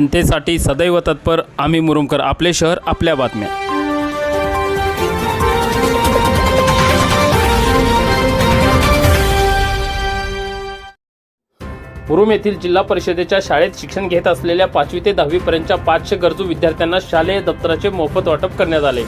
जनतेसाठी सदैव तत्पर आम्ही मुरुमकर आपले शहर आपल्या बातम्या. मुरुम येथील जिल्हा परिषदेच्या शाळेत शिक्षण घेत असलेल्या पाचवी ते दहावीपर्यंतच्या पाचशे गरजू विद्यार्थ्यांना शालेय दप्तराचे मोफत वाटप करण्यात आले.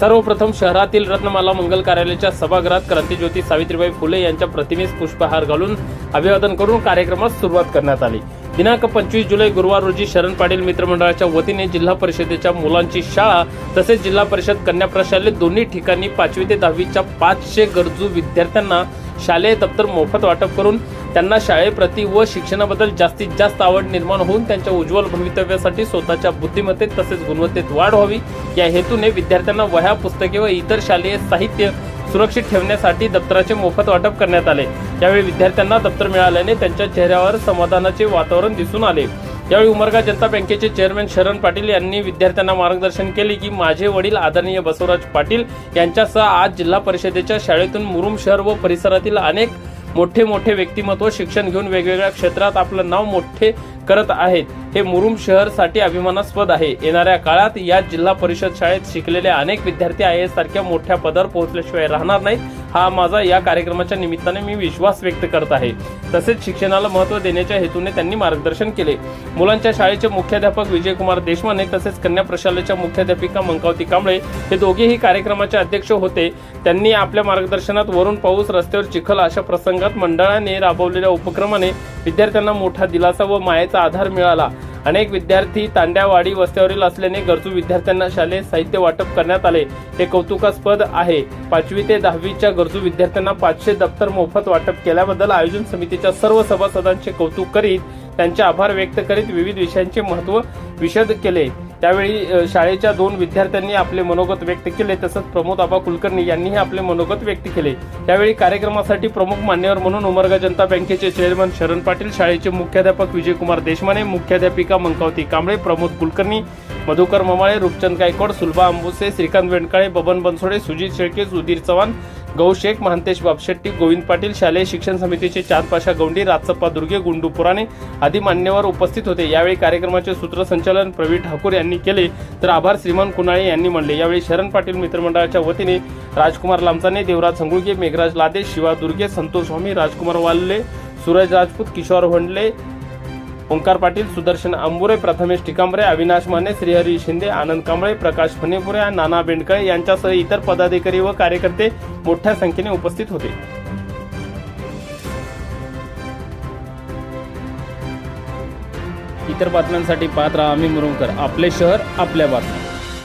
सर्वप्रथम शहरातील रत्नमाला मंगल कार्यालयाच्या सभागृहात क्रांतीज्योती सावित्रीबाई फुले यांच्या प्रतिमेस पुष्पहार घालून अभिवादन करून कार्यक्रमास सुरुवात करण्यात आली. दिनांक पंचवीस जुलै गुरुवार रोजी शरण पाटील मित्रमंडळाच्या वतीने जिल्हा परिषदेच्या मुलांची शाळा तसेच जिल्हा परिषद कन्या प्रशालेत दोन्ही ठिकाणी पाचवी ते दहावीच्या पाचशे गरजू विद्यार्थ्यांना शालेय दप्तर मोफत वाटप करून त्यांना शाळेप्रती व शिक्षणाबद्दल जास्तीत जास्त आवड निर्माण होऊन त्यांच्या उज्ज्वल भवितव्यासाठी स्वतःच्या बुद्धिमत्तेत तसेच गुणवत्तेत वाढ व्हावी. या हेतूने विद्यार्थ्यांना वह्या पुस्तके व इतर शालेय साहित्य सुरक्षित ठेवण्यासाठी दप्तराचे मोफत वाटप करण्यात आले. यावेळी विद्यार्थ्यांना दप्तर मिळाल्याने त्यांच्या चेहऱ्यावर समाधानाचे वातावरण दिसून आले. यावेळी उमरगा जनता बँकेचे चेअरमॅन शरण पाटील यांनी विद्यार्थ्यांना मार्गदर्शन केले की माझे वडील आदरणीय बसवराज पाटील यांच्यासह आज जिल्हा परिषदेच्या शाळेतून मुरुम शहर व परिसरातील अनेक मोठे मोठे व्यक्तिमत्व शिक्षण घेऊन वेगवेगळ्या क्षेत्रात आपलं नाव मोठे करत आहेत. हे मुरुम शहरसाठी अभिमानास्पद आहे. येणाऱ्या काळात या जिल्हा परिषद शाळेत शिकलेले अनेक विद्यार्थी आय एस सारख्या मोठ्या पदावर पोहोचल्याशिवाय राहणार नाहीत. हा माझा या कार्यक्रमाच्या निमित्ताने मी विश्वास व्यक्त करत आहे. तसेच शिक्षणाला महत्त्व देण्याच्या हेतूने त्यांनी मार्गदर्शन केले. मुलांच्या शाळेचे मुख्याध्यापक विजयकुमार देशमाने तसेच कन्या प्रशालेच्या मुख्याध्यापिका मंकावती कांबळे हे दोघेही कार्यक्रमाचे अध्यक्ष होते. त्यांनी आपल्या मार्गदर्शनात वरून पाऊस रस्त्यावर चिखल अशा प्रसंगात मंडळाने राबवलेल्या उपक्रमाने विद्यार्थ्यांना मोठा दिलासा व मायेचा आधार मिळाला. अनेक विद्यार्थी तांड्यावाडी वस्त्यावरील असल्याने गरजू विद्यार्थ्यांना शालेय साहित्य वाटप करण्यात आले. हे कौतुकास्पद आहे. पाचवी ते दहावीच्या गरजू विद्यार्थ्यांना पाचशे दप्तर मोफत वाटप केल्याबद्दल आयोजन समितीच्या सर्व सभासदांचे कौतुक करीत त्यांचे आभार व्यक्त करीत विविध विषयांचे महत्त्व विशद केले. त्यावेळी शाळेच्या दोन विद्यार्थ्यांनी आपले मनोगत व्यक्त केले तसंच प्रमोद आबा कुलकर्णी यांनीही आपले मनोगत व्यक्त केले. त्यावेळी कार्यक्रमासाठी प्रमुख मान्यवर म्हणून उमरगा जनता बँकेचे चेअरमन शरण पाटील शाळेचे मुख्याध्यापक विजयकुमार देशमाने मुख्याध्यापिका मंकावती कांबळे प्रमोद कुलकर्णी मधुकर ममाळे रूपचंद गायकवाड सुलभा अंबुसे श्रीकांत वेणकाळे बबन बनसोडे सुजित शेळके सुधीर चव्हाण गौ शेख महांतेश बापशेट्टी गोविंद पाटील शालेय शिक्षण समितीचे चांदपाशा गौंडी राजसप्पा दुर्गे गुंडू पुराणे आदी मान्यवर उपस्थित होते. यावेळी कार्यक्रमाचे सूत्रसंचालन प्रवीण ठाकूर यांनी केले. तर आभार श्रीमान कुनाळे यांनी म्हणले यावेळी शरण पाटील मित्रमंडळाच्या वतीने राजकुमार लामचाने देवराज संगुळगे मेघराज लादे शिवा दुर्गे संतोष स्वामी राजकुमार वाल्ले सूरज राजपूत किशोर होंडले ओंकार पाटील सुदर्शन अंबुरे प्रथमेश टिकांबरे अविनाश माने श्रीहरी शिंदे आनंद कांबळे प्रकाश फणेपुरे नाना बेंडकळे यांच्यासह इतर पदाधिकारी व कार्यकर्ते मोठ्या संख्येने उपस्थित होते. इतर बातम्यांसाठी पाहत राहा आम्ही मुरुमकर आपले शहर आपल्या बातम्या.